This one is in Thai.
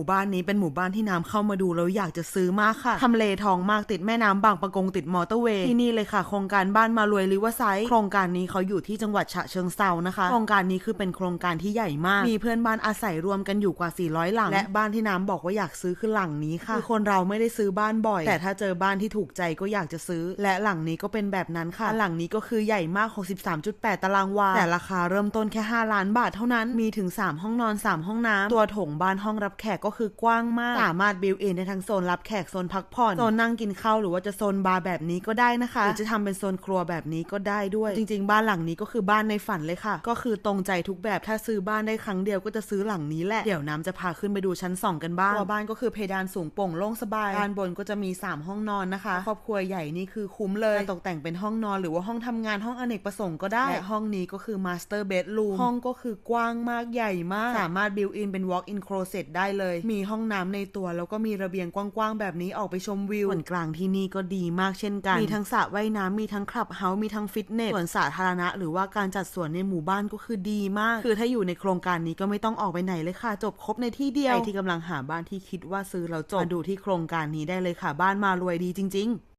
หมู่บ้านนี้เป็นหมู่บ้านที่น้ำเข้ามาดูแล้วอยากจะซื้อมากค่ะทำเลทองมากติดแม่น้ำบางปะกงติดมอเตอร์เวย์ที่นี่เลยค่ะ โครงการบ้านมารวยริเวอร์ไซด์โครงการนี้เขาอยู่ที่จังหวัดฉะเชิงเซานะคะ โครงการนี้คือเป็นโครงการที่ใหญ่มาก มีเพื่อนบ้านอาศัยรวมกันอยู่กว่า 400 หลัง และบ้านที่น้ำบอกว่าอยากซื้อคือหลังนี้ค่ะคือคนเราไม่ได้ซื้อบ้านบ่อย แต่ถ้าเจอบ้านที่ถูกใจก็อยากจะซื้อ และหลังนี้ก็เป็นแบบนั้นค่ะ หลังนี้ก็คือใหญ่มาก 63.8 ตารางวา แต่ราคาเริ่มต้นแค่ 5 ล้านบาทเท่านั้น มีถึง 3 ห้องนอน 3 ห้องน้ำตัวโถงบ้านห้องรับแขกก็คือกว้างมาก สามารถบิวอินในทั้งโซนรับแขกโซนพักผ่อนโซนนั่งกินข้าวหรือว่าจะโซนบาร์แบบนี้ก็ได้นะคะหรือจะทำเป็นโซนครัวแบบนี้ก็ได้ด้วย จริง ๆ บ้านหลังนี้ก็คือบ้านในฝันเลยค่ะ ก็คือตรงใจทุกแบบถ้าซื้อบ้านได้ครั้งเดียวก็จะซื้อหลังนี้แหละเดี๋ยวน้ำจะพาขึ้นไปดูชั้น 2 กันบ้างตัวบ้านก็คือเพดานสูงโปร่งโล่งสบายด้านบนก็จะมี 3 ห้องนอนนะคะ ครอบครัวใหญ่นี่คือคุ้มเลยตกแต่งเป็นห้องนอนหรือว่าห้องทำงานห้องอเนกประสงค์ก็ได้และห้องนี้ก็คือมาสเตอร์เบดรูมห้องก็คือกว้างมากใหญ่มาก สามารถบิวอินเป็น walk in closet ได้เลยมีห้องน้ำในตัวแล้วก็มีระเบียงกว้างๆแบบนี้ออกไปชมวิวส่วนกลางที่นี่ก็ดีมากเช่นกัน มีทั้งสระว่ายน้ำมีทั้งคลับเฮาส์มีทั้งฟิตเนสส่วนสาธารณะ หรือว่าการจัดสวนในหมู่บ้านก็คือดีมาก คือถ้าอยู่ในโครงการนี้ก็ไม่ต้องออกไปไหนเลยค่ะ จบครบในที่เดียวใครที่กำลังหาบ้านที่คิดว่าซื้อแล้วจบมาดูที่โครงการนี้ได้เลยค่ะ บ้านมารวยดีจริง ๆ